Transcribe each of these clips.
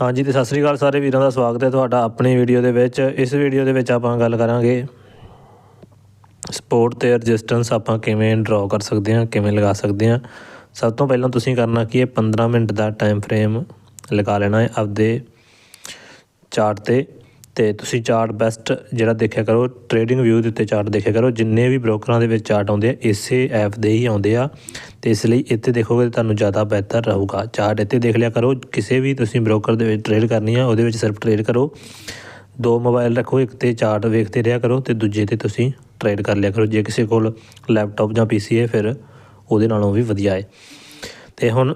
ਹਾਂਜੀ ਤੇ ਸਤਿ ਸ੍ਰੀ ਅਕਾਲ ਸਾਰੇ ਵੀਰਾਂ ਦਾ ਸਵਾਗਤ ਹੈ ਤੁਹਾਡਾ ਆਪਣੀ ਵੀਡੀਓ ਦੇ ਵਿੱਚ। ਇਸ ਵੀਡੀਓ ਦੇ ਵਿੱਚ ਆਪਾਂ ਗੱਲ ਕਰਾਂਗੇ ਸਪੋਰਟ ਤੇ ਰੈਜ਼ਿਸਟੈਂਸ ਆਪਾਂ ਕਿਵੇਂ ਡਰਾਅ ਕਰ ਸਕਦੇ ਹਾਂ, ਕਿਵੇਂ ਲਗਾ ਸਕਦੇ ਹਾਂ। ਸਭ ਤੋਂ ਪਹਿਲਾਂ ਤੁਸੀਂ ਕਰਨਾ ਕੀ ਹੈ 15 ਮਿੰਟ ਦਾ ਟਾਈਮ ਫਰੇਮ ਲਗਾ ਲੈਣਾ ਹੈ ਆਪਦੇ ਚਾਰਟ ਤੇ। ਤੇ ਤੁਸੀਂ ਚਾਰਟ ਬੈਸਟ ਜਿਹੜਾ ਦੇਖਿਆ ਕਰੋ ਟ੍ਰੇਡਿੰਗ ਵਿਊ ਦੇ ਉੱਤੇ ਚਾਰਟ ਦੇਖਿਆ ਕਰੋ, ਜਿੰਨੇ ਵੀ ਬ੍ਰੋਕਰਾਂ ਦੇ ਵਿੱਚ ਚਾਰਟ ਆਉਂਦੇ ਆ, ਇਸੇ ਐਪ ਦੇ ਹੀ ਆਉਂਦੇ ਆ। ਤੇ ਇਸ ਲਈ ਇੱਥੇ ਦੇਖੋਗੇ ਤਾਂ ਤੁਹਾਨੂੰ ਜ਼ਿਆਦਾ ਬਿਹਤਰ ਰਹੂਗਾ। ਚਾਰਟ ਇੱਥੇ ਦੇਖ ਲਿਆ ਕਰੋ, ਕਿਸੇ ਵੀ ਤੁਸੀਂ ਬ੍ਰੋਕਰ ਦੇ ਵਿੱਚ ਟ੍ਰੇਡ ਕਰਨੀ ਆ, ਉਹਦੇ ਵਿੱਚ ਸਿਰਫ ਟ੍ਰੇਡ ਕਰੋ। ਦੋ ਮੋਬਾਈਲ ਰੱਖੋ, ਇੱਕ ਤੇ ਚਾਰਟ ਵੇਖਦੇ ਰਿਹਾ ਕਰੋ ਤੇ ਦੂਜੇ ਤੇ ਤੁਸੀਂ ਟ੍ਰੇਡ ਕਰ ਲਿਆ ਕਰੋ। ਜੇ ਕਿਸੇ ਕੋਲ ਲੈਪਟਾਪ ਜਾਂ ਪੀਸੀ ਹੈ, ਫਿਰ ਉਹਦੇ ਨਾਲੋਂ ਵੀ ਵਧੀਆ ਹੈ। ਤੇ ਹੁਣ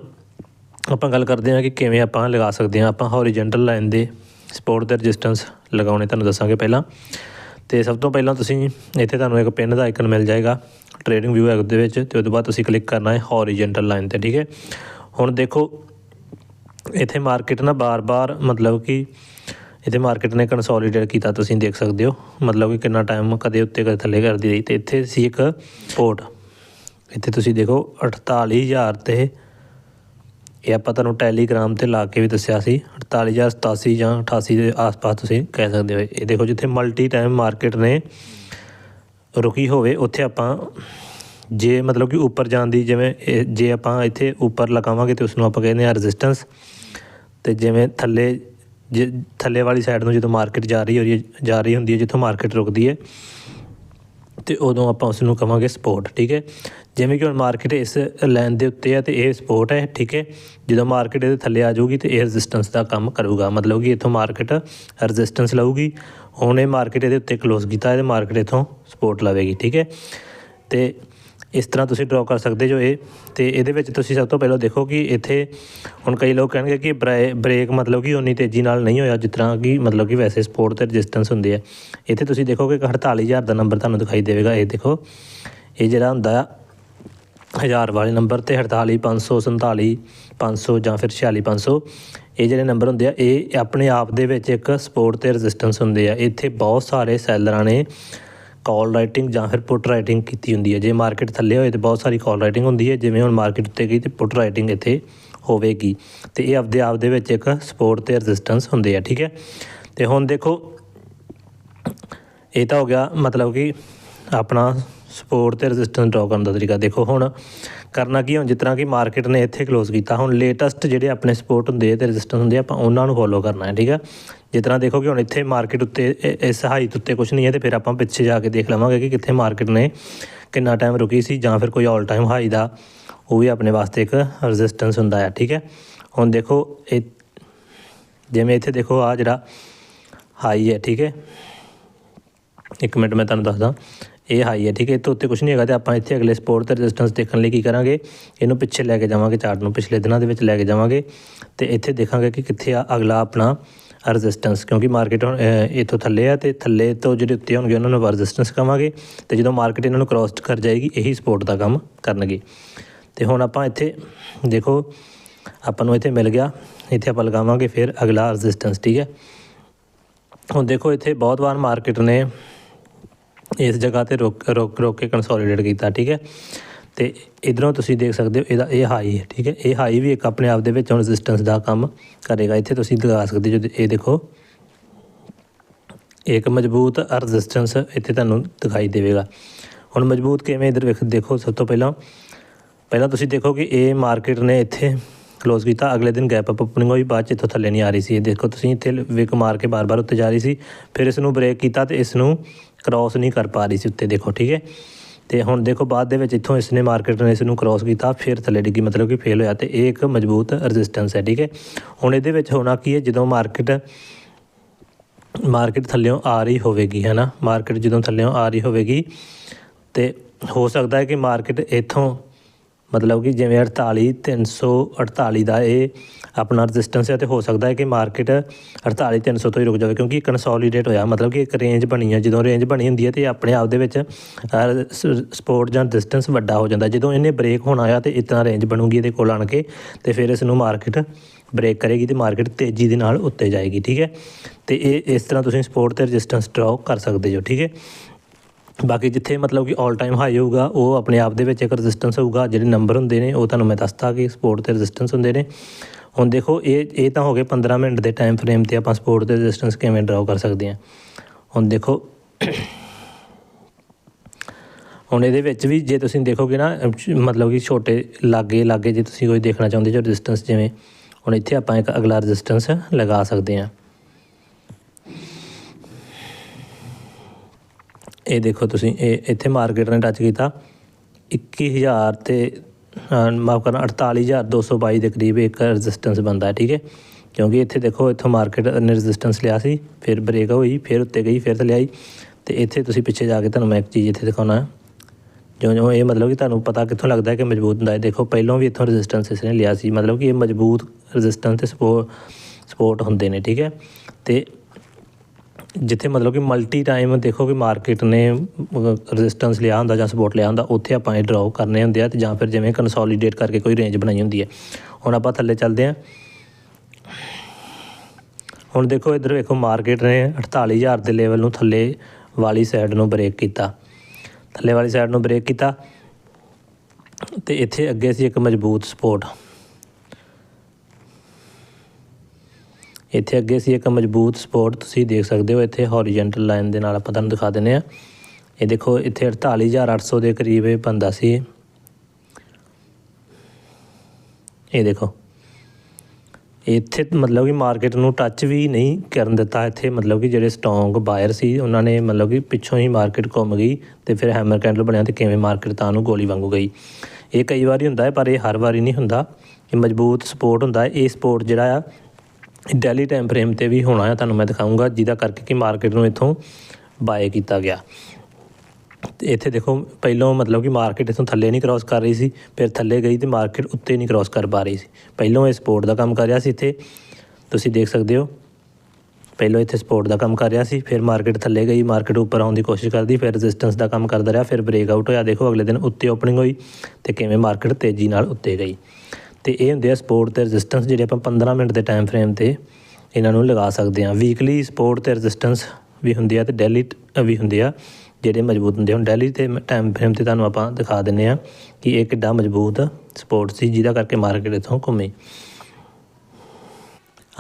ਆਪਾਂ ਗੱਲ ਕਰਦੇ ਹਾਂ ਕਿ ਕਿਵੇਂ ਆਪਾਂ ਲਗਾ ਸਕਦੇ ਹਾਂ। ਆਪਾਂ ਹੌਰੀਜੈਂਟਲ ਲਾਈਨ ਦੇ ਸਪੋਰਟ ਤੇ ਰੈਜ਼ਿਸਟੈਂਸ ਲਗਾਉਣੇ ਤੁਹਾਨੂੰ ਦੱਸਾਂਗੇ ਪਹਿਲਾਂ। ਤੇ ਸਭ ਤੋਂ ਪਹਿਲਾਂ ਤੁਸੀਂ ਇੱਥੇ ਤੁਹਾਨੂੰ ਇੱਕ ਪਿੰਨ ਦਾ ਆਈਕਨ ਮਿਲ ਜਾਏਗਾ ਟ੍ਰੇਡਿੰਗ ਵਿਊ ਐਪ ਦੇ ਵਿੱਚ, ਤੇ ਉਹਦੇ ਬਾਅਦ ਤੁਸੀਂ ਕਲਿੱਕ ਕਰਨਾ ਹੈ ਹੌਰੀਜੈਂਟਲ ਲਾਈਨ ਤੇ, ਠੀਕ ਹੈ? ਹੁਣ ਦੇਖੋ, ਇੱਥੇ ਮਾਰਕੀਟ ਨਾ ਬਾਰ-ਬਾਰ ਮਤਲਬ ਕਿ ਇੱਥੇ ਮਾਰਕੀਟ ਨੇ ਕੰਸੋਲੀਡੇਟ ਕੀਤਾ, ਤੁਸੀਂ ਦੇਖ ਸਕਦੇ ਹੋ। ਮਤਲਬ ਕਿ ਕਿੰਨਾ ਟਾਈਮ ਕਦੇ ਉੱਤੇ, ਕਦੇ ਥੱਲੇ ਕਰਦੀ ਰਹੀ, ਤੇ ਇੱਥੇ ਸੀ ਇੱਕ ਸਪੋਰਟ ਇੱਥੇ ਤੁਸੀਂ ਦੇਖੋ 48000 ਤੇ ਇਹ ਆਪਾਂ ਤੁਹਾਨੂੰ ਟੈਲੀਗ੍ਰਾਮ ਤੇ ਲਾ ਕੇ ਵੀ ਦੱਸਿਆ ਸੀ 48087 ਜਾਂ 88 ਦੇ ਆਸ-ਪਾਸ ਤੁਸੀਂ ਕਹਿ ਸਕਦੇ ਹੋ। ਇਹ ਦੇਖੋ ਜਿੱਥੇ ਮਲਟੀ ਟਾਈਮ ਮਾਰਕੀਟ ਨੇ ਰੁਕੀ ਹੋਵੇ, ਉੱਥੇ ਆਪਾਂ ਜੇ ਮਤਲਬ ਕਿ ਉੱਪਰ ਜਾਣ ਦੀ ਜਿਵੇਂ ਇਹ- ਜੇ ਆਪਾਂ ਇੱਥੇ ਉੱਪਰ ਲਗਾਵਾਂਗੇ ਤੇ ਉਸ ਨੂੰ ਆਪਾਂ ਕਹਿੰਦੇ ਆ ਰੈਜ਼ਿਸਟੈਂਸ ਤੇ ਜਿਵੇਂ ਥੱਲੇ ਜੇ ਥੱਲੇ ਵਾਲੀ ਸਾਈਡ ਨੂੰ ਜਦੋਂ ਮਾਰਕੀਟ ਜਾ ਰਹੀ ਹੋ ਰਹੀ ਜਾ ਰਹੀ ਹੁੰਦੀ ਹੈ, ਜਿੱਥੋਂ ਮਾਰਕੀਟ ਰੁਕਦੀ ਹੈ ਤੇ ਉਦੋਂ ਆਪਾਂ ਉਸ ਨੂੰ ਕਵਾਂਗੇ ਸਪੋਰਟ ਠੀਕ ਹੈ? ਜਿਵੇਂ ਕਿ ਹੁਣ ਮਾਰਕੀਟ ਇਸ ਲਾਈਨ ਦੇ ਉੱਤੇ ਹੈ ਤੇ ਇਹ ਸਪੋਰਟ ਹੈ, ਠੀਕ ਹੈ? ਜਦੋਂ ਮਾਰਕੀਟ ਇਹਦੇ ਥੱਲੇ ਆ ਜਾਊਗੀ ਤੇ ਇਹ ਰੈਜ਼ਿਸਟੈਂਸ ਦਾ ਕੰਮ ਕਰੂਗਾ। ਮਤਲਬ ਕਿ ਇੱਥੋਂ ਮਾਰਕੀਟ ਰੈਜ਼ਿਸਟੈਂਸ ਲਊਗੀ, ਹੁਣ ਇਹ ਮਾਰਕੀਟ ਇਹਦੇ ਉੱਤੇ ਕਲੋਜ਼ ਕੀਤਾ, ਇਹਦੇ ਮਾਰਕੀਟ ਇੱਥੋਂ ਸਪੋਰਟ ਲਵੇਗੀ, ਠੀਕ ਹੈ? ਤੇ ਇਸ ਤਰ੍ਹਾਂ ਤੁਸੀਂ ਡਰਾ ਕਰ ਸਕਦੇ ਜੋ ਇਹ ਅਤੇ ਇਹਦੇ ਵਿੱਚ ਤੁਸੀਂ ਸਭ ਤੋਂ ਪਹਿਲਾਂ ਦੇਖੋ ਕਿ ਇੱਥੇ ਹੁਣ ਕਈ ਲੋਕ ਕਹਿਣਗੇ ਕਿ ਬ੍ਰੇ- ਬ੍ਰੇਕ ਮਤਲਬ ਕਿ ਉਨੀ ਤੇਜ਼ੀ ਨਾਲ ਨਹੀਂ ਹੋਇਆ, ਜਿਸ ਤਰ੍ਹਾਂ ਕਿ ਮਤਲਬ ਕਿ ਵੈਸੇ ਸਪੋਰਟ ਤੇ ਰਜਿਸਟੈਂਸ ਹੁੰਦੇ ਆ। ਇੱਥੇ ਤੁਸੀਂ ਦੇਖੋਗੇ ਕਿ 48000 ਦਾ ਨੰਬਰ ਤੁਹਾਨੂੰ ਦਿਖਾਈ ਦੇਵੇਗਾ। ਇਹ ਦੇਖੋ, ਇਹ ਜਿਹੜਾ ਹੁੰਦਾ ਆ, ਹਜ਼ਾਰ ਵਾਲੇ ਨੰਬਰ ਤੇ 48 500 47 500 ਜਾਂ ਫਿਰ 46 500 ਇਹ ਜਿਹੜੇ ਨੰਬਰ ਹੁੰਦੇ ਆ, ਇਹ ਆਪਣੇ ਆਪ ਦੇ ਵਿੱਚ ਇੱਕ ਸਪੋਰਟ ਤੇ ਰੈਜ਼ਿਸਟੈਂਸ ਹੁੰਦੇ ਆ। ਇੱਥੇ ਬਹੁਤ ਸਾਰੇ ਸੈਲਰਾਂ ਨੇ ਕਾਲ ਰਾਈਟਿੰਗ ਜਾਂ ਫਿਰ ਪੁੱਟ ਰਾਈਟਿੰਗ ਕੀਤੀ ਹੁੰਦੀ ਹੈ। ਜੇ ਮਾਰਕੀਟ ਥੱਲੇ ਹੋਏ ਤੇ ਬਹੁਤ ਸਾਰੀ ਕਾਲ ਰਾਈਟਿੰਗ ਹੁੰਦੀ ਹੈ, ਜਿਵੇਂ ਹੁਣ ਮਾਰਕੀਟ ਉੱਤੇ ਗਈ ਤੇ ਪੁੱਟ ਰਾਈਟਿੰਗ ਇੱਥੇ ਹੋਵੇਗੀ। ਤੇ ਇਹ ਆਪਦੇ ਆਪ ਦੇ ਵਿੱਚ ਇੱਕ ਸਪੋਰਟ ਤੇ ਰੈਜ਼ਿਸਟੈਂਸ ਹੁੰਦੇ ਆ, ਠੀਕ ਹੈ? ਤੇ ਹੁਣ ਦੇਖੋ, ਇਹ ਤਾਂ ਹੋ ਗਿਆ ਮਤਲਬ ਕਿ ਆਪਣਾ ਸਪੋਰਟ ਤੇ ਰੈਜ਼ਿਸਟੈਂਸ ਡਰਾ ਕਰਨ ਦਾ ਤਰੀਕਾ ਦੇਖੋ ਹੁਣ ਕਰਨਾ ਕੀ ਹੁਣ ਜਿਸ ਤਰ੍ਹਾਂ ਕਿ ਮਾਰਕੀਟ ਨੇ ਇੱਥੇ ਕਲੋਜ਼ ਕੀਤਾ, ਹੁਣ ਲੇਟੈਸਟ ਜਿਹੜੇ ਆਪਣੇ ਸਪੋਰਟ ਹੁੰਦੇ ਆ ਤੇ ਰੈਜ਼ਿਸਟੈਂਸ ਹੁੰਦੇ ਆ, ਆਪਾਂ ਉਹਨਾਂ ਨੂੰ ਫੋਲੋ ਕਰਨਾ ਹੈ, ਠੀਕ ਹੈ? ਜਿਸ ਤਰ੍ਹਾਂ ਦੇਖੋ ਕਿ ਹੁਣ ਇੱਥੇ ਮਾਰਕੀਟ ਉੱਤੇ ਇਸ ਹਾਈਟ ਉੱਤੇ ਕੁਝ ਨਹੀਂ ਹੈ ਤੇ ਫਿਰ ਆਪਾਂ ਪਿੱਛੇ ਜਾ ਕੇ ਦੇਖ ਲਵਾਂਗੇ ਕਿ ਕਿੱਥੇ ਮਾਰਕੀਟ ਨੇ ਕਿੰਨਾ ਟਾਈਮ ਰੁਕੀ ਸੀ ਜਾਂ ਫਿਰ ਕੋਈ ਆਲ ਟਾਈਮ ਹਾਈ ਦਾ, ਉਹ ਵੀ ਆਪਣੇ ਵਾਸਤੇ ਇੱਕ ਰੈਜ਼ਿਸਟੈਂਸ ਹੁੰਦਾ ਹੈ, ਠੀਕ ਹੈ? ਹੁਣ ਦੇਖੋ ਇਹ, ਜਿਵੇਂ ਇੱਥੇ ਦੇਖੋ ਆ ਜਿਹੜਾ ਹਾਈ ਹੈ, ਠੀਕ ਹੈ? ਇੱਕ ਮਿੰਟ ਮੈਂ ਤੁਹਾਨੂੰ ਦੱਸਦਾ। ਇਹ ਹਾਈ ਹੈ, ਠੀਕ ਹੈ? ਇਹ ਤੋਂ ਉੱਤੇ ਕੁਝ ਨਹੀਂ ਹੈਗਾ ਤੇ ਆਪਾਂ ਇੱਥੇ ਅਗਲੇ ਸਪੋਰਟ ਤੇ ਰੈਜ਼ਿਸਟੈਂਸ ਦੇਖਣ ਲਈ ਕੀ ਕਰਾਂਗੇ? ਇਹਨੂੰ ਪਿੱਛੇ ਲੈ ਕੇ ਜਾਵਾਂਗੇ ਚਾਰਟ ਨੂੰ ਪਿਛਲੇ ਦਿਨਾਂ ਦੇ ਵਿੱਚ ਲੈ ਕੇ ਜਾਵਾਂਗੇ ਤੇ ਇੱਥੇ ਦੇਖਾਂਗੇ ਕਿ ਕਿੱਥੇ ਆ ਅਗਲਾ ਆਪਣਾ ਰੈਜ਼ਿਸਟੈਂਸ ਕਿਉਂਕਿ ਮਾਰਕੀਟ ਹੁਣ ਇੱਥੋਂ ਥੱਲੇ ਆ ਤੇ ਥੱਲੇ ਤੋਂ ਜਿਹੜੇ ਉੱਤੇ ਹੋਣਗੇ, ਉਹਨਾਂ ਨੂੰ ਰੈਜ਼ਿਸਟੈਂਸ ਕਹਾਂਗੇ ਤੇ ਜਦੋਂ ਮਾਰਕੀਟ ਇਹਨਾਂ ਨੂੰ ਕ੍ਰਾਸ ਕਰ ਜਾਏਗੀ, ਇਹੀ ਸਪੋਰਟ ਦਾ ਕੰਮ ਕਰਨਗੇ। ਤੇ ਹੁਣ ਆਪਾਂ ਇੱਥੇ, ਦੇਖੋ, ਆਪਾਂ ਨੂੰ ਇੱਥੇ ਮਿਲ ਗਿਆ, ਇੱਥੇ ਆਪਾਂ ਲਗਾਵਾਂਗੇ ਫਿਰ ਅਗਲਾ ਰੈਜ਼ਿਸਟੈਂਸ ਠੀਕ ਹੈ? ਹੁਣ ਦੇਖੋ ਇੱਥੇ ਬਹੁਤ ਵਾਰ ਮਾਰਕੀਟ ਨੇ ਇਸ ਜਗ੍ਹਾ ਤੇ ਰੋਕ ਰੋਕ ਰੋਕ ਕੇ ਕੰਸੋਲੀਡੇਟ ਕੀਤਾ, ਠੀਕ ਹੈ? ਤੇ ਇਧਰੋਂ ਤੁਸੀਂ ਦੇਖ ਸਕਦੇ ਹੋ, ਇਹਦਾ, ਇਹ ਹਾਈ ਹੈ, ਠੀਕ ਹੈ? ਇਹ ਹਾਈ ਵੀ ਇੱਕ ਆਪਣੇ ਆਪ ਦੇ ਵਿੱਚ ਹੁਣ ਰੈਜ਼ਿਸਟੈਂਸ ਦਾ ਕੰਮ ਕਰੇਗਾ। ਇੱਥੇ ਤੁਸੀਂ ਲਗਾ ਸਕਦੇ ਜੋ ਇਹ ਦੇਖੋ। ਇੱਕ ਮਜ਼ਬੂਤ ਰੈਜ਼ਿਸਟੈਂਸ ਇੱਥੇ ਤੁਹਾਨੂੰ ਦਿਖਾਈ ਦੇਵੇਗਾ। ਹੁਣ ਮਜ਼ਬੂਤ ਕਿਵੇਂ ਇਧਰ ਵੇਖ, ਦੇਖੋ, ਸਭ ਤੋਂ ਪਹਿਲਾਂ ਪਹਿਲਾਂ ਤੁਸੀਂ ਦੇਖੋ ਕਿ ਇਹ ਮਾਰਕੀਟ ਨੇ ਇੱਥੇ ਕਲੋਜ਼ ਕੀਤਾ। ਅਗਲੇ ਦਿਨ ਗੈਪ ਅਪ ਓਪਨਿੰਗ ਹੋਈ, ਬਾਅਦ ਚ ਇੱਥੋਂ ਥੱਲੇ ਨਹੀਂ ਆ ਰਹੀ ਸੀ। ਇਹ ਦੇਖੋ, ਤੁਸੀਂ ਇੱਥੇ ਵਿਕ ਮਾਰ ਕੇ ਬਾਰ-ਬਾਰ ਉੱਤੇ ਜਾ ਰਹੀ ਸੀ। ਫਿਰ ਇਸ ਨੂੰ ਬ੍ਰੇਕ ਕੀਤਾ ਤੇ ਇਸ ਨੂੰ ਕ੍ਰਾਸ ਨਹੀਂ ਕਰ ਪਾ ਰਹੀ ਸੀ ਉੱਤੇ, ਦੇਖੋ, ਠੀਕ ਹੈ? ਤੇ ਹੁਣ ਦੇਖੋ, ਬਾਅਦ ਦੇ ਵਿੱਚ ਇੱਥੋਂ ਇਸ ਨੇ ਮਾਰਕੀਟ ਨੇ ਇਸ ਨੂੰ ਕ੍ਰਾਸ ਕੀਤਾ, ਫਿਰ ਥੱਲੇ ਡਿੱਗੀ, ਮਤਲਬ ਕਿ ਫੇਲ ਹੋਇਆ ਤੇ ਇਹ ਇੱਕ ਮਜ਼ਬੂਤ ਰੈਜ਼ਿਸਟੈਂਸ ਹੈ, ਠੀਕ ਹੈ? ਹੁਣ ਇਹਦੇ ਵਿੱਚ ਹੋਣਾ ਕੀ ਹੈ? ਜਦੋਂ ਮਾਰਕੀਟ ਮਾਰਕੀਟ ਥੱਲੇੋਂ ਆ ਰਹੀ ਹੋਵੇਗੀ, ਹੈ ਨਾ? ਮਾਰਕੀਟ ਜਦੋਂ ਥੱਲੇੋਂ ਆ ਰਹੀ ਹੋਵੇਗੀ ਤੇ ਹੋ ਸਕਦਾ ਹੈ ਕਿ ਮਾਰਕੀਟ ਇੱਥੋਂ ਮਤਲਬ ਕਿ ਜਿਵੇਂ 48 348 ਦਾ ਇਹ ਆਪਣਾ ਰੈਜ਼ਿਸਟੈਂਸ ਹੈ ਤੇ ਹੋ ਸਕਦਾ ਹੈ ਕਿ ਮਾਰਕੀਟ 48 300 ਤੋਂ ਹੀ ਰੁਕ ਜਾਵੇ ਕਿਉਂਕਿ ਕੰਸੋਲੀਡੇਟ ਹੋਇਆ, ਮਤਲਬ ਕਿ ਇੱਕ ਰੇਂਜ ਬਣੀ ਹੈ, ਜਦੋਂ ਰੇਂਜ ਬਣੀ ਹੁੰਦੀ ਹੈ ਤੇ ਆਪਣੇ ਆਪ ਦੇ ਵਿੱਚ ਸਪੋਰਟ ਜਾਂ ਡਿਸਟੈਂਸ ਵੱਡਾ ਹੋ ਜਾਂਦਾ ਜਦੋਂ ਇਹਨੇ ਬ੍ਰੇਕ ਹੋਣਾ ਆ ਤੇ ਇਤਨਾ ਰੇਂਜ ਬਣੂਗੀ ਇਹਦੇ ਕੋਲ ਆਣ ਕੇ ਤੇ ਫਿਰ ਇਸ ਨੂੰ ਮਾਰਕੀਟ ਬ੍ਰੇਕ ਕਰੇਗੀ ਤੇ ਮਾਰਕੀਟ ਤੇਜ਼ੀ ਦੇ ਨਾਲ ਉੱਤੇ ਜਾਏਗੀ, ਠੀਕ ਹੈ? ਤੇ ਇਹ, ਇਸ ਤਰ੍ਹਾਂ ਤੁਸੀਂ ਸਪੋਰਟ ਤੇ ਰੈਜ਼ਿਸਟੈਂਸ ਡਰਾਅ ਕਰ ਸਕਦੇ ਹੋ, ਠੀਕ ਹੈ? ਬਾਕੀ ਜਿੱਥੇ ਮਤਲਬ ਕਿ 올 ਟਾਈਮ ਹਾਈ ਹੋਊਗਾ, ਉਹ ਆਪਣੇ ਆਪ ਦੇ ਵਿੱਚ ਇੱਕ ਰੈਜ਼ਿਸਟੈਂਸ ਹੋਊਗਾ। ਜਿਹੜੇ ਨੰਬਰ ਹੁੰਦੇ ਨੇ, ਉਹ ਤੁਹਾਨੂੰ ਮੈਂ ਦੱਸਤਾ ਕਿ ਸਪੋਰਟ ਤੇ ਰੈਜ਼ਿਸਟੈਂਸ ਹੁੰਦੇ ਨੇ। ਹੁਣ ਦੇਖੋ, ਇਹ ਇਹ ਤਾਂ ਹੋ ਗਏ 15 ਮਿੰਟ ਦੇ ਟਾਈਮ ਫਰੇਮ ਤੇ ਆਪਾਂ ਸਪੋਰਟ ਤੇ ਰੈਜ਼ਿਸਟੈਂਸ ਕਿਵੇਂ ਡਰਾਅ ਕਰ ਸਕਦੇ ਹਾਂ। ਹੁਣ ਦੇਖੋ, ਹੁਣ ਇਹਦੇ ਵਿੱਚ ਵੀ ਜੇ ਤੁਸੀਂ ਦੇਖੋਗੇ ਨਾ, ਮਤਲਬ ਕਿ ਛੋਟੇ ਲਾਗੇ ਲਾਗੇ ਜੇ ਤੁਸੀਂ ਕੋਈ ਦੇਖਣਾ ਚਾਹੁੰਦੇ ਜੋ ਰੈਜ਼ਿਸਟੈਂਸ ਜਿਵੇਂ, ਹੁਣ ਇੱਥੇ ਆਪਾਂ ਇੱਕ ਅਗਲਾ ਰੈਜ਼ਿਸਟੈਂਸ ਲਗਾ ਸਕਦੇ ਹਾਂ। ਇਹ ਦੇਖੋ ਤੁਸੀਂ ਇਹ ਇੱਥੇ ਮਾਰਕੀਟ ਨੇ ਟੱਚ ਕੀਤਾ। 21000 ਤੇ ਅਹ, ਮਾਫ਼ ਕਰਨਾ 48222 ਦੇ ਕਰੀਬ ਇੱਕ ਰੈਜ਼ਿਸਟੈਂਸ ਬੰਦਾ ਹੈ ਠੀਕ ਹੈ? ਕਿਉਂਕਿ ਇੱਥੇ ਦੇਖੋ ਇੱਥੋਂ ਮਾਰਕੀਟ ਨੇ ਰੈਜ਼ਿਸਟੈਂਸ ਲਿਆ ਸੀ ਫਿਰ ਬ੍ਰੇਕ ਹੋਈ ਫਿਰ ਉੱਤੇ ਗਈ ਫਿਰ ਥੱਲੇ ਆਈ ਤੇ ਇੱਥੇ ਤੁਸੀਂ ਪਿੱਛੇ ਜਾ ਕੇ ਤੁਹਾਨੂੰ ਮੈਂ ਇੱਕ ਚੀਜ਼ ਇੱਥੇ ਦਿਖਾਉਣਾ ਜਿਉਂ ਜਿਉਂ ਇਹ ਮਤਲਬ ਕਿ ਤੁਹਾਨੂੰ ਪਤਾ ਕਿੱਥੋਂ ਲੱਗਦਾ ਹੈ ਕਿ ਮਜ਼ਬੂਤ ਹੁੰਦਾ ਹੈ। ਦੇਖੋ ਪਹਿਲਾਂ ਵੀ ਇੱਥੋਂ ਰੈਜ਼ਿਸਟੈਂਸ ਇਸ ਨੇ ਲਿਆ ਸੀ। ਮਤਲਬ ਕਿ ਇਹ ਮਜ਼ਬੂਤ ਰੈਜ਼ਿਸਟੈਂਸ ਤੇ ਸਪੋਰਟ ਸਪੋਰਟ ਹੁੰਦੇ ਨੇ ਠੀਕ ਹੈ? ਤੇ ਜਿੱਥੇ ਮਤਲਬ ਕਿ ਮਲਟੀ ਟਾਈਮ ਦੇਖੋ ਕਿ ਮਾਰਕੀਟ ਨੇ ਰੈਜ਼ਿਸਟੈਂਸ ਲਿਆ ਹੁੰਦਾ ਜਾਂ ਸਪੋਰਟ ਲਿਆ ਹੁੰਦਾ, ਉੱਥੇ ਆਪਾਂ ਇਹ ਡਰਾਅ ਕਰਨੇ ਹੁੰਦੇ ਆ ਤੇ ਜਾਂ ਫਿਰ ਜਿਵੇਂ ਕੰਸੋਲੀਡੇਟ ਕਰਕੇ ਕੋਈ ਰੇਂਜ ਬਣਾਈ ਹੁੰਦੀ ਹੈ। ਹੁਣ ਆਪਾਂ ਥੱਲੇ ਚੱਲਦੇ ਹਾਂ। ਹੁਣ ਦੇਖੋ ਇੱਧਰ ਵੇਖੋ ਮਾਰਕੀਟ ਨੇ 48000 ਦੇ ਲੈਵਲ ਨੂੰ ਥੱਲੇ ਵਾਲੀ ਸਾਈਡ ਨੂੰ ਬ੍ਰੇਕ ਕੀਤਾ। ਥੱਲੇ ਵਾਲੀ ਸਾਈਡ ਨੂੰ ਬ੍ਰੇਕ ਕੀਤਾ। ਤੇ ਇੱਥੇ ਅੱਗੇ ਸੀ ਇੱਕ ਮਜ਼ਬੂਤ ਸਪੋਰਟ ਇੱਥੇ ਅੱਗੇ ਸੀ ਇੱਕ ਮਜ਼ਬੂਤ ਸਪੋਰਟ, ਤੁਸੀਂ ਦੇਖ ਸਕਦੇ ਹੋ ਇੱਥੇ ਹੌਰੀਜ਼ੌਂਟਲ ਲਾਈਨ ਦੇ ਨਾਲ ਆਪਾਂ ਤੁਹਾਨੂੰ ਦਿਖਾ ਦਿੰਨੇ ਆ ਇਹ ਦੇਖੋ, ਇੱਥੇ 48800 ਦੇ ਕਰੀਬ ਇਹ ਬੰਦਾ ਸੀ। ਇਹ ਦੇਖੋ, ਇੱਥੇ ਮਤਲਬ ਕਿ ਮਾਰਕੀਟ ਨੂੰ ਟੱਚ ਵੀ ਨਹੀਂ ਕਰਨ ਦਿੱਤਾ ਇੱਥੇ, ਮਤਲਬ ਕਿ ਜਿਹੜੇ ਸਟਰੋਂਗ ਬਾਇਰ ਸੀ, ਉਹਨਾਂ ਨੇ ਮਤਲਬ ਕਿ ਪਿੱਛੋਂ ਹੀ ਮਾਰਕੀਟ ਘੁੰਮ ਗਈ ਤੇ ਫਿਰ ਹੈਮਰ ਕੈਂਡਲ ਬਣਿਆ ਤੇ ਕਿਵੇਂ ਮਾਰਕੀਟ ਤਾਂ ਨੂੰ ਗੋਲੀ ਵਾਂਗੂ ਗਈ। ਇਹ ਕਈ ਵਾਰੀ ਹੁੰਦਾ ਹੈ, ਪਰ ਇਹ ਹਰ ਵਾਰੀ ਨਹੀਂ ਹੁੰਦਾ। ਇਹ ਮਜ਼ਬੂਤ ਸਪੋਰਟ ਹੁੰਦਾ ਇਹ ਸਪੋਰਟ ਜਿਹੜਾ ਆ ਡੈਲੀ ਟਾਈਮ ਫਰੇਮ ਤੇ ਵੀ ਹੋਣਾ ਹੈ ਤੁਹਾਨੂੰ ਮੈਂ ਦਿਖਾਊਂਗਾ, ਜਿਹਦਾ ਕਰਕੇ ਕਿ ਮਾਰਕੀਟ ਨੂੰ ਇੱਥੋਂ ਬਾਏ ਕੀਤਾ ਗਿਆ। ਤੇ ਇੱਥੇ ਦੇਖੋ, ਪਹਿਲਾਂ ਮਤਲਬ ਕਿ ਮਾਰਕੀਟ ਇਥੋਂ ਥੱਲੇ ਨਹੀਂ ਕ੍ਰਾਸ ਕਰ ਰਹੀ ਸੀ, ਫਿਰ ਥੱਲੇ ਗਈ ਤੇ ਮਾਰਕੀਟ ਉੱਤੇ ਨਹੀਂ ਕ੍ਰਾਸ ਕਰ ਪਾ ਰਹੀ ਸੀ। ਪਹਿਲਾਂ ਇਹ ਸਪੋਰਟ ਦਾ ਕੰਮ ਕਰ ਰਿਹਾ ਸੀ ਇੱਥੇ, ਤੁਸੀਂ ਦੇਖ ਸਕਦੇ ਹੋ। ਪਹਿਲਾਂ ਇੱਥੇ ਸਪੋਰਟ ਦਾ ਕੰਮ ਕਰ ਰਿਹਾ ਸੀ, ਫਿਰ ਮਾਰਕੀਟ ਥੱਲੇ ਗਈ ਮਾਰਕੀਟ ਉੱਪਰ ਆਉਣ ਦੀ ਕੋਸ਼ਿਸ਼ ਕਰਦੀ, ਫਿਰ ਰੈਜ਼ਿਸਟੈਂਸ ਦਾ ਕੰਮ ਕਰਦਾ ਰਿਹਾ, ਫਿਰ ਬ੍ਰੇਕ ਆਊਟ ਹੋਇਆ। ਦੇਖੋ ਅਗਲੇ ਦਿਨ ਉੱਤੇ ਓਪਨਿੰਗ ਹੋਈ ਤੇ ਕਿਵੇਂ ਮਾਰਕੀਟ ਤੇਜ਼ੀ ਨਾਲ ਉੱਤੇ ਗਈ। ਤੇ ਇਹ ਹੁੰਦੇ ਆ ਸਪੋਰਟ ਤੇ ਰੈਜ਼ਿਸਟੈਂਸ ਜਿਹੜੇ ਆਪਾਂ 15 ਮਿੰਟ ਦੇ ਟਾਈਮ ਫਰੇਮ ਤੇ ਇਹਨਾਂ ਨੂੰ ਲਗਾ ਸਕਦੇ ਹਾਂ। ਵੀਕਲੀ ਸਪੋਰਟ ਤੇ ਰੈਜ਼ਿਸਟੈਂਸ ਵੀ ਹੁੰਦੇ ਆ ਤੇ ਡੈਲੀ ਵੀ ਹੁੰਦੇ ਆ, ਜਿਹੜੇ ਮਜ਼ਬੂਤ ਹੁੰਦੇ ਹੁਣ ਡੈਲੀ ਤੇ ਟਾਈਮ ਫਰੇਮ ਤੇ ਤੁਹਾਨੂੰ ਆਪਾਂ ਦਿਖਾ ਦਿੰਨੇ ਆ ਕਿ ਇਹ ਕਿੱਡਾ ਮਜ਼ਬੂਤ ਸਪੋਰਟ ਸੀ, ਜਿਹਦਾ ਕਰਕੇ ਮਾਰਕੀਟ ਇਥੋਂ ਘੁੰਮੀ।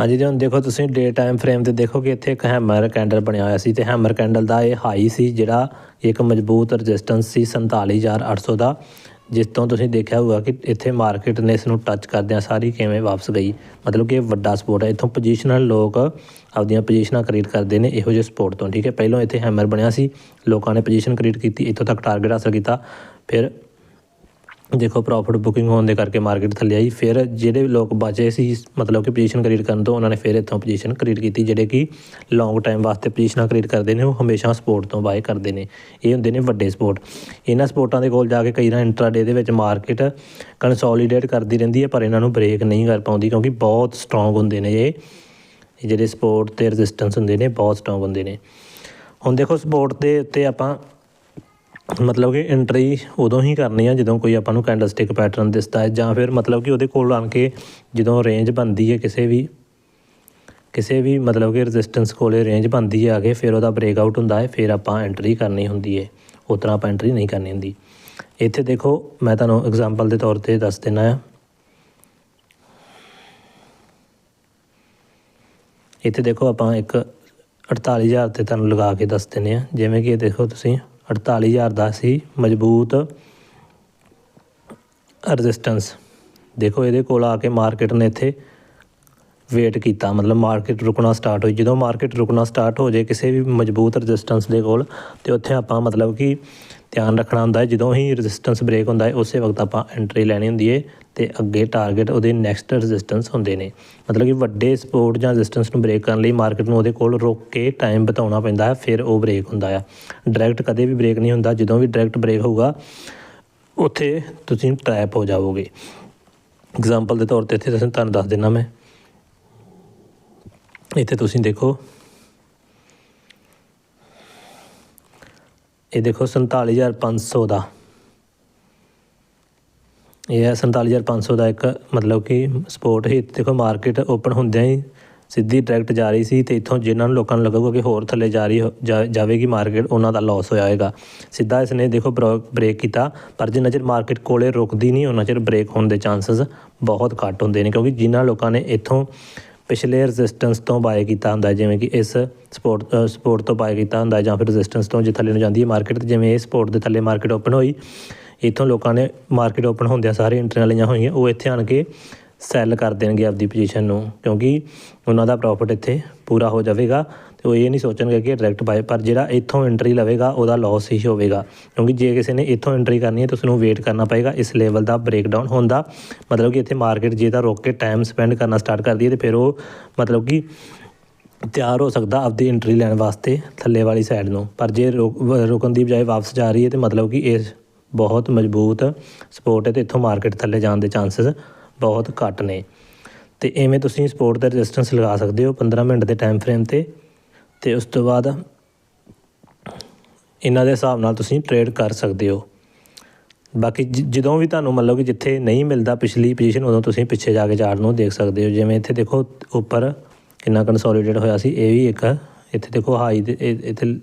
ਹਾਂਜੀ ਜੀ, ਹੁਣ ਦੇਖੋ ਤੁਸੀਂ ਡੇ ਟਾਈਮ ਫਰੇਮ ਤੇ ਦੇਖੋ ਕਿ ਇੱਥੇ ਇੱਕ ਹੈਮਰ ਕੈਂਡਲ ਬਣਿਆ ਹੋਇਆ ਸੀ ਤੇ ਹੈਮਰ ਕੈਂਡਲ ਦਾ ਇਹ ਹਾਈ ਸੀ, ਜਿਹੜਾ ਇੱਕ ਮਜ਼ਬੂਤ ਰੈਜ਼ਿਸਟੈਂਸ ਸੀ 47800 ਦਾ। ਜਿਸ ਤੋਂ ਤੁਸੀਂ ਦੇਖਿਆ ਹੋਊਗਾ ਕਿ ਇੱਥੇ ਮਾਰਕੀਟ ਨੇ ਇਸ ਨੂੰ ਟੱਚ ਕਰਦਿਆਂ ਸਾਰੀ ਕਿਵੇਂ ਵਾਪਸ ਗਈ। ਮਤਲਬ ਕਿ ਇਹ ਵੱਡਾ ਸਪੋਰਟ ਹੈ। ਇੱਥੋਂ ਪੋਜੀਸ਼ਨਲ ਲੋਕ ਆਪਦੀਆਂ ਪੋਜੀਸ਼ਨਾਂ ਕ੍ਰੀਏਟ ਕਰਦੇ ਨੇ ਇਹੋ ਜਿਹੇ ਸਪੋਰਟ ਤੋਂ, ਠੀਕ ਹੈ? ਪਹਿਲਾਂ ਇੱਥੇ ਹੈਮਰ ਬਣਿਆ ਸੀ। ਲੋਕਾਂ ਨੇ ਪੋਜੀਸ਼ਨ ਕ੍ਰੀਏਟ ਕੀਤੀ। ਇੱਥੋਂ ਤੱਕ ਟਾਰਗੇਟ ਹਾਸਲ ਕੀਤਾ। ਫਿਰ ਦੇਖੋ ਪ੍ਰੋਫਿਟ ਬੁਕਿੰਗ ਹੋਣ ਦੇ ਕਰਕੇ ਮਾਰਕੀਟ ਥੱਲੇ ਆਈ। ਫਿਰ ਜਿਹੜੇ ਲੋਕ ਬਚੇ ਸੀ, ਮਤਲਬ ਕਿ ਪੋਜੀਸ਼ਨ ਕ੍ਰੀਏਟ ਕਰਨ ਤੋਂ, ਉਹਨਾਂ ਨੇ ਫਿਰ ਇੱਥੋਂ ਪੋਜੀਸ਼ਨ ਕ੍ਰੀਏਟ ਕੀਤੀ, ਜਿਹੜੇ ਕਿ ਲੌਂਗ ਟਾਈਮ ਵਾਸਤੇ ਪੋਜੀਸ਼ਨਾਂ ਕ੍ਰੀਏਟ ਕਰਦੇ ਨੇ, ਉਹ ਹਮੇਸ਼ਾ ਸਪੋਰਟ ਤੋਂ ਬਾਏ ਕਰਦੇ ਨੇ। ਇਹ ਹੁੰਦੇ ਨੇ ਵੱਡੇ ਸਪੋਰਟ ਇਹਨਾਂ ਸਪੋਰਟਾਂ ਦੇ ਕੋਲ ਜਾ ਕੇ ਕਈ ਨਾ ਇੰਟਰਾਡੇ ਦੇ ਵਿੱਚ ਮਾਰਕੀਟ ਕੰਸੋਲੀਡੇਟ ਕਰਦੀ ਰਹਿੰਦੀ ਹੈ, ਪਰ ਇਹਨਾਂ ਨੂੰ ਬ੍ਰੇਕ ਨਹੀਂ ਕਰ ਪਾਉਂਦੀ, ਕਿਉਂਕਿ ਬਹੁਤ ਸਟਰੋਂਗ ਹੁੰਦੇ ਨੇ ਇਹ। ਇਹ ਜਿਹੜੇ ਸਪੋਰਟ ਤੇ ਰੈਜ਼ਿਸਟੈਂਸ ਹੁੰਦੇ ਨੇ, ਬਹੁਤ ਸਟਰੋਂਗ ਹੁੰਦੇ ਨੇ। ਹੁਣ ਦੇਖੋ ਸਪੋਰਟ ਦੇ ਉੱਤੇ ਆਪਾਂ ਮਤਲਬ ਕਿ ਐਂਟਰੀ ਉਦੋਂ ਹੀ ਕਰਨੀ ਆ ਜਦੋਂ ਕੋਈ ਆਪਾਂ ਨੂੰ ਕੈਂਡਲ ਕੈਂਡਲਸਟਿਕ ਪੈਟਰਨ ਦਿਸਦਾ ਹੈ ਜਾਂ ਫਿਰ ਮਤਲਬ ਕਿ ਉਹਦੇ ਕੋਲ ਆਣ ਕੇ ਜਦੋਂ ਰੇਂਜ ਬਣਦੀ ਹੈ ਕਿਸੇ ਵੀ ਕਿਸੇ ਵੀ ਮਤਲਬ ਕਿ ਰੈਜ਼ਿਸਟੈਂਸ ਕੋਲੇ ਰੇਂਜ ਬਣਦੀ ਹੈ ਆ ਕੇ ਫਿਰ ਉਹਦਾ ਬ੍ਰੇਕ ਆਊਟ ਹੁੰਦਾ ਹੈ, ਫਿਰ ਆਪਾਂ ਐਂਟਰੀ ਕਰਨੀ ਹੁੰਦੀ ਹੈ। ਉਸ ਤਰ੍ਹਾਂ ਆਪਾਂ ਐਂਟਰੀ ਨਹੀਂ ਕਰਨੀ ਹੁੰਦੀ। ਇੱਥੇ ਦੇਖੋ, ਮੈਂ ਤੁਹਾਨੂੰ ਐਗਜ਼ਾਮਪਲ ਦੇ ਤੌਰ ਤੇ ਦੱਸ ਦਿੰਦਾ ਆ। ਇੱਥੇ ਦੇਖੋ ਆਪਾਂ ਇੱਕ 48000 ਤੇ ਤੁਹਾਨੂੰ ਲਗਾ ਕੇ ਦੱਸ ਦਿੰਦੇ ਆ। ਜਿਵੇਂ ਕਿ ਇਹ ਦੇਖੋ ਤੁਸੀਂ। 48000 ਦਾ ਸੀ, ਮਜ਼ਬੂਤ ਰੈਜ਼ਿਸਟੈਂਸ ਦੇਖੋ ਇਹਦੇ ਕੋਲ ਆ ਕੇ ਮਾਰਕੀਟ ਨੇ ਇੱਥੇ ਵੇਟ ਕੀਤਾ। ਮਤਲਬ ਮਾਰਕੀਟ ਰੁਕਣਾ ਸਟਾਰਟ ਹੋਈ। ਜਦੋਂ ਮਾਰਕੀਟ ਰੁਕਣਾ ਸਟਾਰਟ ਹੋ ਜਾਏ, ਕਿਸੇ ਵੀ ਮਜ਼ਬੂਤ ਰੈਜ਼ਿਸਟੈਂਸ ਦੇ ਕੋਲ, ਤੇ ਉੱਥੇ ਆਪਾਂ ਮਤਲਬ ਕਿ ਧਿਆਨ ਰੱਖਣਾ ਹੁੰਦਾ ਹੈ। ਜਦੋਂ ਹੀ ਰੈਜ਼ਿਸਟੈਂਸ ਬ੍ਰੇਕ ਹੁੰਦਾ ਹੈ, ਉਸੇ ਵਕਤ ਆਪਾਂ ਐਂਟਰੀ ਲੈਣੀ ਹੁੰਦੀ ਹੈ ਤੇ ਅੱਗੇ ਟਾਰਗੇਟ ਉਹਦੇ ਨੈਕਸਟ ਰੈਜ਼ਿਸਟੈਂਸ ਹੁੰਦੇ ਨੇ। ਮਤਲਬ ਕਿ ਵੱਡੇ ਸਪੋਰਟ ਜਾਂ ਰੈਜ਼ਿਸਟੈਂਸ ਨੂੰ ਬ੍ਰੇਕ ਕਰਨ ਲਈ ਮਾਰਕੀਟ ਨੂੰ ਉਹਦੇ ਕੋਲ ਰੁਕ ਕੇ ਟਾਈਮ ਬਿਤਾਉਣਾ ਪੈਂਦਾ ਹੈ, ਫਿਰ ਉਹ ਬ੍ਰੇਕ ਹੁੰਦਾ ਆ। ਡਾਇਰੈਕਟ ਕਦੇ ਵੀ ਬ੍ਰੇਕ ਨਹੀਂ ਹੁੰਦਾ। ਜਦੋਂ ਵੀ ਡਾਇਰੈਕਟ ਬ੍ਰੇਕ ਹੋਊਗਾ, ਉੱਥੇ ਤੁਸੀਂ ਟ੍ਰੈਪ ਹੋ ਜਾਵੋਗੇ। ਐਗਜ਼ਾਮਪਲ ਦੇ ਤੌਰ ਤੇ ਇੱਥੇ ਤੁਸੀਂ ਤੁਹਾਨੂੰ ਦੱਸ ਦਿੰਨਾ ਮੈਂ। ਇੱਥੇ ਤੁਸੀਂ ਦੇਖੋ ਇਹ ਦੇਖੋ 47500 ਦਾ। ਇਹ ਹੈ 47500 ਦਾ ਇੱਕ ਮਤਲਬ ਕਿ ਸਪੋਰਟ ਹੀ। ਦੇਖੋ ਮਾਰਕੀਟ ਓਪਨ ਹੁੰਦਿਆਂ ਹੀ ਸਿੱਧੀ ਡਾਇਰੈਕਟ ਜਾ ਰਹੀ ਸੀ ਤੇ ਇੱਥੋਂ ਜਿਨ੍ਹਾਂ ਨੂੰ ਲੋਕਾਂ ਨੂੰ ਲੱਗੂਗਾ ਕਿ ਹੋਰ ਥੱਲੇ ਜਾ ਰਹੀ ਹੋ- ਜਾ- ਜਾਵੇਗੀ ਮਾਰਕੀਟ ਉਹਨਾਂ ਦਾ ਲਾਸ ਹੋ ਜਾਏਗਾ ਸਿੱਧਾ ਇਸ ਨੇ ਦੇਖੋ ਬ੍ਰੇਕ ਕੀਤਾ, ਪਰ ਜਿੰਨਾ ਚਿਰ ਮਾਰਕੀਟ ਕੋਲੇ ਰੁਕਦੀ ਨਹੀਂ ਉਹਨਾਂ ਚਿਰ ਬ੍ਰੇਕ ਹੋਣ ਦੇ ਚਾਂਸਸ ਬਹੁਤ ਘੱਟ ਹੁੰਦੇ ਨੇ, ਕਿਉਂਕਿ ਜਿਨ੍ਹਾਂ ਲੋਕਾਂ ਨੇ ਇੱਥੋਂ ਪਿਛਲੇ ਰੈਜ਼ਿਸਟੈਂਸ ਤੋਂ ਬਾਏ ਕੀਤਾ ਹੁੰਦਾ ਜਿਵੇਂ ਕਿ ਇਸ ਸਪੋਰਟ ਸਪੋਰਟ ਤੋਂ ਬਾਏ ਕੀਤਾ ਹੁੰਦਾ ਜਾਂ ਫਿਰ ਰੈਜ਼ਿਸਟੈਂਸ ਤੋਂ ਜੇ ਥੱਲੇ ਨੂੰ ਜਾਂਦੀ ਹੈ ਮਾਰਕੀਟ ਜਿਵੇਂ ਇਹ ਸਪੋਰਟ ਦੇ ਥੱਲੇ ਮਾਰਕੀਟ ਓਪਨ ਹੋਈ, ਇੱਥੋਂ ਲੋਕਾਂ ਨੇ ਮਾਰਕੀਟ ਓਪਨ ਹੁੰਦਿਆਂ ਸਾਰੇ ਐਂਟਰੀਆਂ ਵਾਲੀਆਂ ਹੋਈਆਂ, ਉਹ ਇੱਥੇ ਆਣ ਕੇ ਸੈੱਲ ਕਰ ਦੇਣਗੇ ਆਪਦੀ ਪੋਜੀਸ਼ਨ ਨੂੰ, ਕਿਉਂਕਿ ਉਹਨਾਂ ਦਾ ਪ੍ਰੋਫਿਟ ਇੱਥੇ ਪੂਰਾ ਹੋ ਜਾਵੇਗਾ। ਤੇ ਉਹ ਇਹ ਨਹੀਂ ਸੋਚਣਗੇ ਕਿ ਡਾਇਰੈਕਟ ਬਾਏ ਪਰ ਜਿਹੜਾ ਇੱਥੋਂ ਐਂਟਰੀ ਲਵੇਗਾ, ਉਹਦਾ ਲਾਸ ਹੀ ਹੋਵੇਗਾ। ਕਿਉਂਕਿ ਜੇ ਕਿਸੇ ਨੇ ਇੱਥੋਂ ਐਂਟਰੀ ਕਰਨੀ ਹੈ, ਤਾਂ ਉਸ ਨੂੰ ਵੇਟ ਕਰਨਾ ਪਏਗਾ। ਇਸ ਲੈਵਲ ਦਾ ਬ੍ਰੇਕਡਾਊਨ ਹੁੰਦਾ। ਮਤਲਬ ਕਿ ਇੱਥੇ ਮਾਰਕੀਟ ਜੇ ਤਾਂ ਰੁਕ ਕੇ ਟਾਈਮ ਸਪੈਂਡ ਕਰਨਾ ਸਟਾਰਟ ਕਰਦੀ ਹੈ, ਤੇ ਫਿਰ ਉਹ ਮਤਲਬ ਕਿ ਤਿਆਰ ਹੋ ਸਕਦਾ ਆਪਦੀ ਐਂਟਰੀ ਲੈਣ ਵਾਸਤੇ ਥੱਲੇ ਵਾਲੀ ਸਾਈਡ ਨੂੰ। ਪਰ ਜੇ ਰੁਕ- ਰੁਕਣ ਦੀ ਬਜਾਏ ਵਾਪਸ ਜਾ ਰਹੀ ਹੈ, ਤੇ ਮਤਲਬ ਕਿ ਇਹ ਬਹੁਤ ਮਜ਼ਬੂਤ ਸਪੋਰਟ ਹੈ ਤੇ ਇੱਥੋਂ ਮਾਰਕੀਟ ਥੱਲੇ ਜਾਣ ਦੇ ਚਾਂਸਸ ਬਹੁਤ ਘੱਟ ਨੇ। ਤੇ ਐਵੇਂ ਤੁਸੀਂ ਸਪੋਰਟ ਦਾ ਰੈਜ਼ਿਸਟੈਂਸ ਲਗਾ ਸਕਦੇ ਹੋ 15 ਮਿੰਟ ਦੇ ਟਾਈਮ ਫਰੇਮ ਤੇ। ਤੇ ਉਸ ਤੋਂ ਬਾਅਦ ਇਹਨਾਂ ਦੇ ਹਿਸਾਬ ਨਾਲ ਤੁਸੀਂ ਟਰੇਡ ਕਰ ਸਕਦੇ ਹੋ। ਬਾਕੀ ਜ- ਜਦੋਂ ਵੀ ਤੁਹਾਨੂੰ ਮਤਲਬ ਕਿ ਜਿੱਥੇ ਨਹੀਂ ਮਿਲਦਾ ਪਿਛਲੀ ਪੋਜੀਸ਼ਨ ਉਦੋਂ ਤੁਸੀਂ ਪਿੱਛੇ ਜਾ ਕੇ ਚਾਰਟ ਨੂੰ ਦੇਖ ਸਕਦੇ ਹੋ। ਜਿਵੇਂ ਇੱਥੇ ਦੇਖੋ, ਉੱਪਰ ਕਿੰਨਾ ਕੰਸੋਲੀਡੇਟ ਹੋਇਆ ਸੀ, ਇਹ ਵੀ ਇੱਕ, ਇੱਥੇ ਦੇਖੋ ਹਾਈ ਦੇ ਇੱਥੇ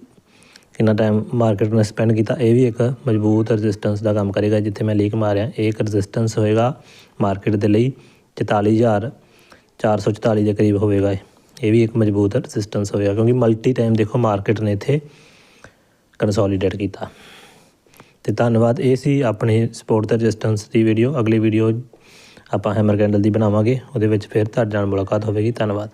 ਕਿੰਨਾ ਟਾਈਮ ਮਾਰਕੀਟ ਨੇ ਸਪੈਂਡ ਕੀਤਾ, ਇਹ ਵੀ ਇੱਕ ਮਜ਼ਬੂਤ ਰੈਜ਼ਿਸਟੈਂਸ ਦਾ ਕੰਮ ਕਰੇਗਾ, ਜਿੱਥੇ ਮੈਂ ਲੀਕ ਮਾਰਿਆ, ਇਹ ਇੱਕ ਰੈਜ਼ਿਸਟੈਂਸ ਹੋਏਗਾ ਮਾਰਕੀਟ ਦੇ ਲਈ 44444 ਦੇ ਕਰੀਬ ਹੋਵੇਗਾ ਇਹ। ਇਹ ਵੀ ਇੱਕ ਮਜ਼ਬੂਤ ਰੈਜ਼ਿਸਟੈਂਸ ਹੋਵੇਗਾ ਕਿਉਂਕਿ ਮਲਟੀ ਟਾਈਮ ਦੇਖੋ ਮਾਰਕੀਟ ਨੇ ਇੱਥੇ ਕੰਸੋਲੀਡੇਟ ਕੀਤਾ। ਤੇ ਧੰਨਵਾਦ, ਇਹ ਸੀ ਆਪਣੇ ਸਪੋਰਟ ਤੇ ਰੈਜ਼ਿਸਟੈਂਸ ਦੀ ਵੀਡੀਓ ਅਗਲੀ ਵੀਡੀਓ ਆਪਾਂ ਹੈਮਰ ਕੈਂਡਲ ਦੀ ਬਣਾਵਾਂਗੇ, ਉਹਦੇ ਵਿੱਚ ਫਿਰ ਤੁਹਾਡੇ ਨਾਲ ਮੁਲਾਕਾਤ ਹੋਵੇਗੀ। ਧੰਨਵਾਦ।